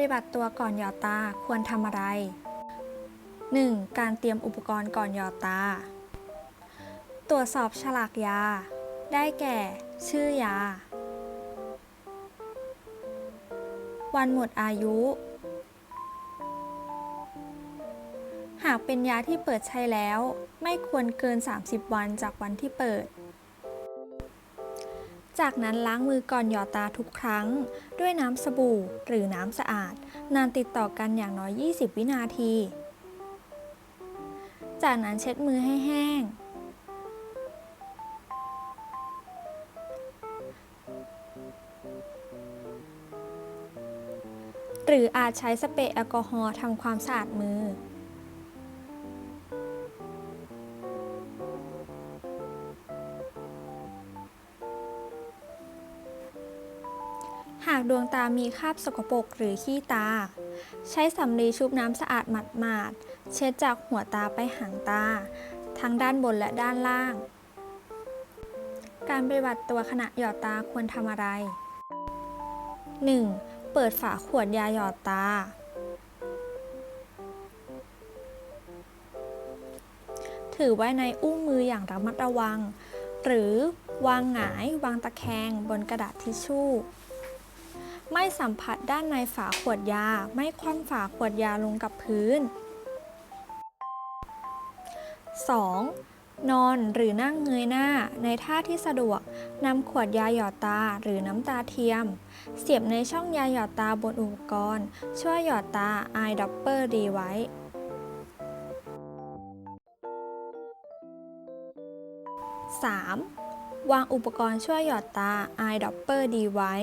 ฏิบัติตัวก่อนหยอดตาควรทำอะไร 1. การเตรียมอุปกรณ์ก่อนหยอดตา ตรวจสอบฉลากยา ได้แก่ ชื่อยา วันหมดอายุ หากเป็นยาที่เปิดใช้แล้ว ไม่ควรเกิน 30 วันจากวันที่เปิด จากนั้นล้างมือก่อนหยอดตาทุกครั้ง ด้วยน้ำสบู่หรือน้ำสะอาด นานติดต่อกันอย่างน้อย 20 วินาที จากนั้นเช็ดมือให้แห้ง หรืออาจใช้สเปรย์แอลกอฮอล์ทำความสะอาดมือ หากดวงตามีคราบสกปรกหรือขี้ตา ใช้สำลีชุบน้ำสะอาดหมาดๆ เช็ดจากหัวตาไปหางตา ทั้งด้านบนและด้านล่าง การปฏิบัติตัวขณะหยอดตาควรทำอะไร 1. เปิดฝาขวดยาหยอดตา ถือไว้ในอุ้งมืออย่างระมัดระวัง หรือวางหงายวางตะแคงบนกระดาษทิชชู่ ไม่สัมผัสด้านในฝาขวดยา ไม่คว่ำฝาขวดยาลงกับพื้น 2. นอนหรือนั่งเงยหน้าในท่าที่สะดวก นำขวดยาหยอดตาหรือน้ำตาเทียม เสียบในช่องยาหยอดตาบนอุปกรณ์ ช่วยหยอดตา Eye Dropper ดีไว้ 3. วางอุปกรณ์ช่วยหยอดตา Eye Dropper ดีไว้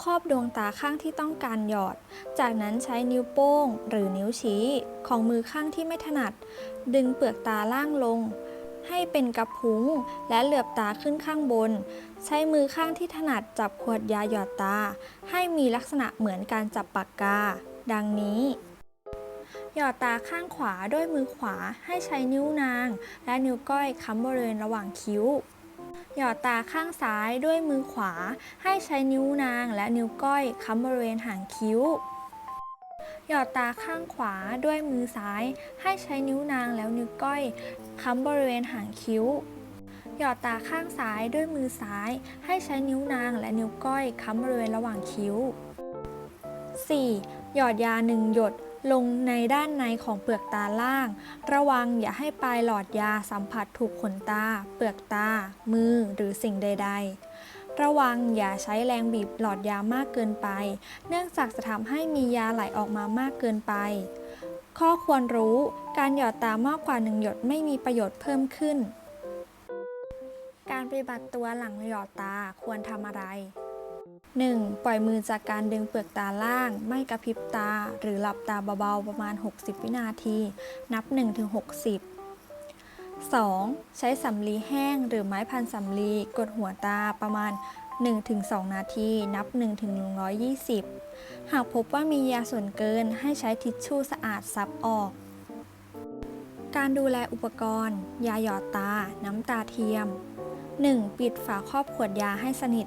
ครอบดวงตาข้างที่ต้องการหยอด จากนั้นใช้นิ้วโป้งหรือนิ้วชี้ของมือข้างที่ไม่ถนัด ดึงเปลือกตาล่างลง ให้เป็นกระพุ้งและเหลือบตาขึ้นข้างบน ใช้มือข้างที่ถนัดจับขวดยาหยอดตา ให้มีลักษณะเหมือนการจับปากกา ดังนี้หยอดตาข้างขวาด้วยมือขวาให้ใช้นิ้วนาง และนิ้วก้อยค้ำบริเวณระหว่างคิ้ว หยอดตาข้างซ้ายด้วยมือขวา ให้ใช้นิ้วนางและนิ้วก้อยค้ำบริเวณหางคิ้ว หยอดตาข้างขวาด้วยมือซ้าย ให้ใช้นิ้วนางแล้วนิ้วก้อยค้ำบริเวณหางคิ้ว หยอดตาข้างซ้ายด้วยมือซ้าย ให้ใช้นิ้วนางและนิ้วก้อยค้ำบริเวณระหว่างคิ้ว 4. หยอดยาหนึ่งหยด ลงในด้านในของเปลือกตาล่าง ระวังอย่าให้ปลายหลอดยาสัมผัสถูกขนตา เปลือกตา มือหรือสิ่งใด ๆ ระวังอย่าใช้แรงบีบหลอดยามากเกินไป เนื่องจากจะทำให้มียาไหลออกมามากเกินไป ข้อควรรู้ การหยอดตามากกว่าหนึ่งหยดไม่มีประโยชน์เพิ่มขึ้น การปฏิบัติตัวหลังหยอดตาควรทำอะไร 1. ปล่อยมือจากการดึงเปลือกตาล่าง ไม่กระพริบตา หรือหลับตาเบาๆ ประมาณ 60 วินาที นับ 1-60 2. ใช้สำลีแห้งหรือไม้พันสำลีกดหัวตาประมาณ 1-2 นาที นับ 1-120 หากพบว่ามียาส่วนเกินให้ใช้ทิชชู่สะอาดซับออก การดูแลอุปกรณ์ ยาหยอดตา น้ำตาเทียม 1. ปิดฝาครอบขวดยาให้สนิท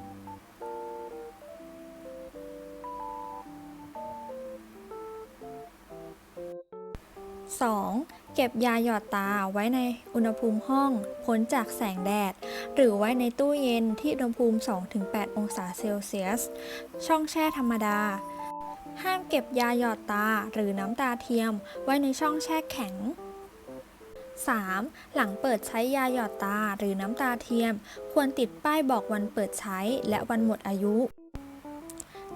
2. เก็บยาหยอดตาไว้ในอุณหภูมิห้องพ้นจากแสงแดด หรือไว้ในตู้เย็นที่อุณหภูมิ 2-8 องศาเซลเซียส ช่องแช่ธรรมดา ห้ามเก็บยาหยอดตาหรือน้ำตาเทียมไว้ในช่องแช่แข็ง 3. หลังเปิดใช้ยาหยอดตาหรือน้ำตาเทียม ควรติดป้ายบอกวันเปิดใช้และวันหมดอายุ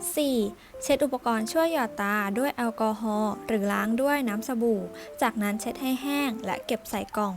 4. เช็ดอุปกรณ์ช่วยหยอดตาด้วยแอลกอฮอล์หรือล้างด้วยน้ำสบู่ จากนั้นเช็ดให้แห้งและเก็บใส่กล่อง